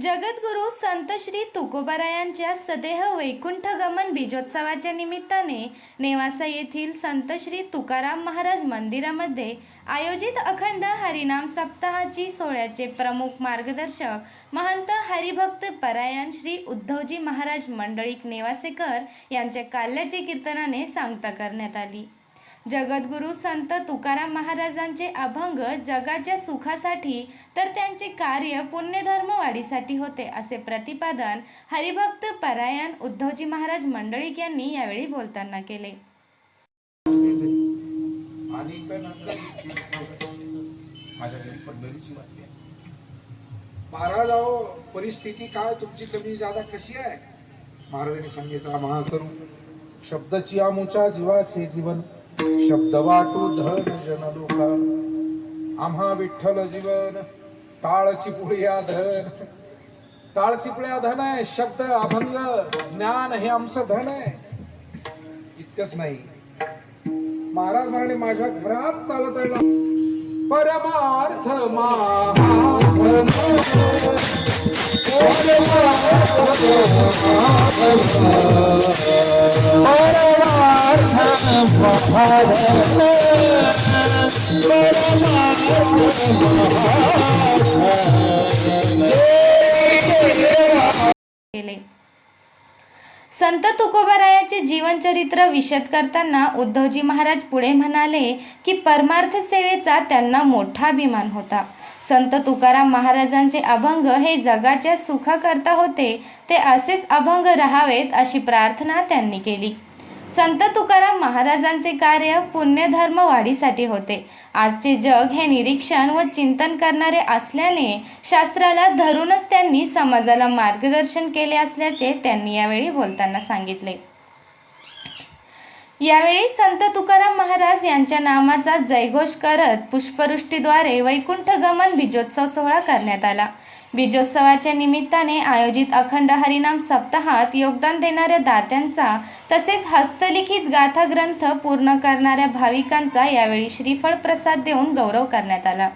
जगद्गुरू संत श्री तुकोबारायांच्या सदेह वैकुंठ गमन बीजोत्सवाच्या निमित्ताने नेवासा येथील संत श्री तुकाराम महाराज मंदिरामध्ये आयोजित अखंड हरिनाम सप्ताहाची सोहळ्याचे प्रमुख मार्गदर्शक महंत हरिभक्त परायण श्री उद्धवजी महाराज मंडळीक नेवासेकर यांच्या काल्याचे कीर्तनाने सांगता करण्यात आली. जगद्गुरू संत तुकाराम महाराजांचे अभंग जगाच्या सुखासाठी तर त्यांचे कार्य पुण्यधर्म वाढीसाठी होते असे प्रतिपादन हरिभक्त परायण उद्धवजी महाराज मंडळीक यांनी यावेळी बोलताना केले. महाराजाओ परिस्थिती काय? तुमची कमी जादा कशी आहे? महाराजांनी सांगितलं महा करू शब्दची आमुच्या जीवाचे जीवन शब्द वाटू धन जन लोका आम्हा विठ्ठल जीवन काळची पुळ्या धन। टाळची पुळ्या धन आहे शब्द अभंग ज्ञान हे आमचं धन आहे। इतकंच नाही. महाराज म्हणाले माझ्या घरात चालत आहे परमार्थ केले संत तुकोबारायाचे जीवनचरित्र विशद करताना उद्धवजी महाराज पुढे म्हणाले की परमार्थ सेवेचा त्यांना मोठा अभिमान होता. संत तुकाराम महाराजांचे अभंग हे जगाच्या सुखाकरता होते ते असेच अभंग राहावेत अशी प्रार्थना त्यांनी केली. संत तुकाराम महाराजांचे कार्य पुण्यधर्म वाढीसाठी होते. आजचे जग हे निरीक्षण व चिंतन करणारे असल्याने शास्त्राला धरूनच त्यांनी समाजाला मार्गदर्शन केले असल्याचे त्यांनी यावेळी बोलताना सांगितले. यावेळी संत तुकाराम महाराज यांच्या नामाचा जयघोष करत पुष्पवृष्टीद्वारे वैकुंठ गमन बीजोत्सव सोहळा करण्यात आला. बीजोत्सवाच्या निमित्ताने आयोजित अखंड हरिनाम सप्ताहात योगदान देणाऱ्या दात्यांचा तसेच हस्तलिखित गाथा ग्रंथ पूर्ण करणाऱ्या भाविकांचा यावेळी श्रीफळ प्रसाद देऊन गौरव करण्यात आला.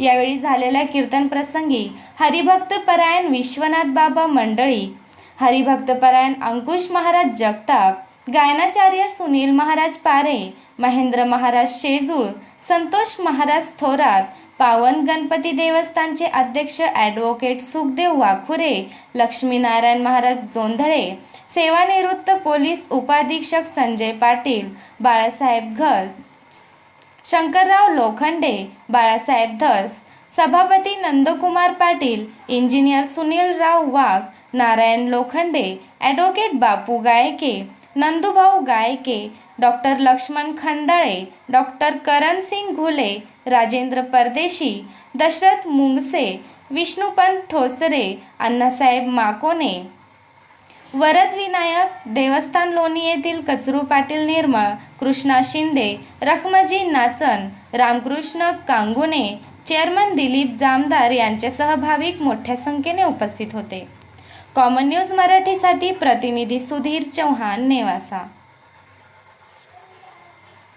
यावेळी झालेल्या कीर्तन प्रसंगी हरिभक्त परायण विश्वनाथ बाबा मंडळी हरिभक्त परायण अंकुश महाराज जगताप गायनाचार्य सुनील महाराज पारे महेंद्र महाराज शेजूळ संतोष महाराज थोरात पावन गणपती देवस्थानचे अध्यक्ष ॲडव्होकेट सुखदेव वाखुरे लक्ष्मीनारायण महाराज जोंधळे सेवानिवृत्त पोलीस उपाधीक्षक संजय पाटील बाळासाहेब घस शंकरराव लोखंडे बाळासाहेब धस सभापती Nandkumar Patil engineer Sunilrao Wagh Narayan Lokhande advocate Bapu Gayke Nandubhau Gayke doctor Laxman Khandale doctor Karansingh Ghule Rajendra Pardeshi Dasharath Mungase Vishnupant ठोसरे Annasaheb माकोने. Varad Vinayak देवस्थान लोणी येथील कचरू पाटील निर्मळ कृष्णा शिंदे रखमजी नाचन रामकृष्ण कांगुने चेअरमन दिलीप जामदार यांचे सहभाविक मोठ्या संख्येने उपस्थित होते. कॉमन न्यूज मराठीसाठी प्रतिनिधी सुधीर चव्हाण नेवासा.